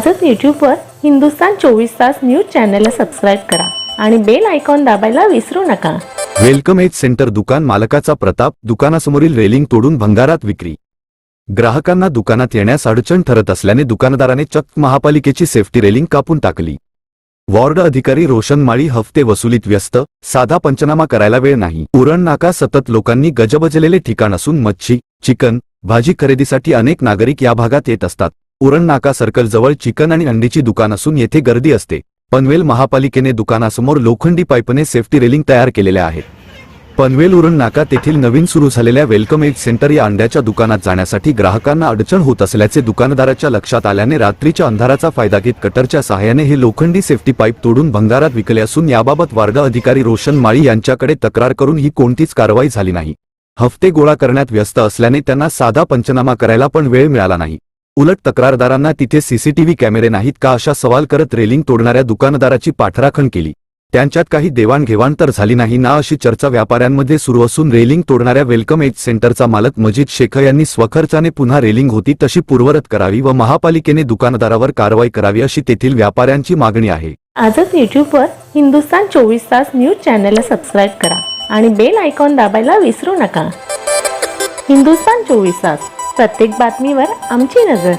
आजच यूट्यूबवर हिंदुस्तान चोवीस तास न्यूज चॅनलला सबस्क्राईब करा आणि बेल आयकॉन दाबायला विसरू नका. वेलकम एज सेंटर दुकान मालकाचा प्रताप दुकानासमोरील रेलिंग तोडून भंगारात विक्री. ग्राहकांना दुकानात येण्यास अडचण ठरत असल्याने दुकानदाराने चक्क महापालिकेची सेफ्टी रेलिंग कापून टाकली. वॉर्ड अधिकारी रोशन माळी हफ्ते वसुलीत व्यस्त साधा पंचनामा करायला वेळ नाही. उरण नाका सतत लोकांनी गजबजलेले ठिकाण असून मच्छी चिकन भाजी खरेदीसाठी अनेक नागरिक या भागात येत असतात. उरण नाका सर्कल जवळ चिकन आणि अंडीची दुकान असून येथे गर्दी असते. पनवेल महापालिकेने दुकानासमोर लोखंडी पाईपने सेफ्टी रेलिंग तयार केलेल्या आहेत. पनवेल उरण नाका तेथील नवीन सुरू झालेल्या वेलकम एज सेंटर या अंड्याच्या दुकानात जाण्यासाठी ग्राहकांना अडचण होत असल्याचे दुकानदाराच्या लक्षात आल्याने रात्रीच्या अंधाराचा फायदा घेत कटरच्या सहाय्याने हे लोखंडी सेफ्टी पाईप तोडून भंगारात विकले असून याबाबत वार्ड अधिकारी रोशन माळी यांच्याकडे तक्रार करून ही कोणतीच कारवाई झाली नाही. हफ्ते गोळा करण्यात व्यस्त असल्याने त्यांना साधा पंचनामा करायला पण वेळ मिळाला नाही. उलट तक्रारदारांना तिथे सीसीटीव्ही कॅमेरे नाहीत का अशा सवाल करत रेलिंग तोडणाऱ्या दुकानदाराची पाठराखण केली. त्यांच्यात काही देवाणघेवाण तर झाली नाही ना अशी चर्चा व्यापाऱ्यांमध्ये सुरू असून रेलिंग तोडणाऱ्या वेलकम एज सेंटरचा मालक मजिद शेख यांनी स्वखर्चाने पुन्हा रेलिंग होती तशी पूर्वरत करावी व महापालिकेने दुकानदारावर कारवाई करावी अशी तेथील व्यापाऱ्यांची मागणी आहे. आजच युट्यूबवर हिंदुस्तान चोवीस तास न्यूज चॅनलला सबस्क्राईब करा आणि बेल आयकॉन दाबायला विसरू नका. हिंदुस्तान चोवीस तास. प्रत्येक बातमीवर आमची नजर.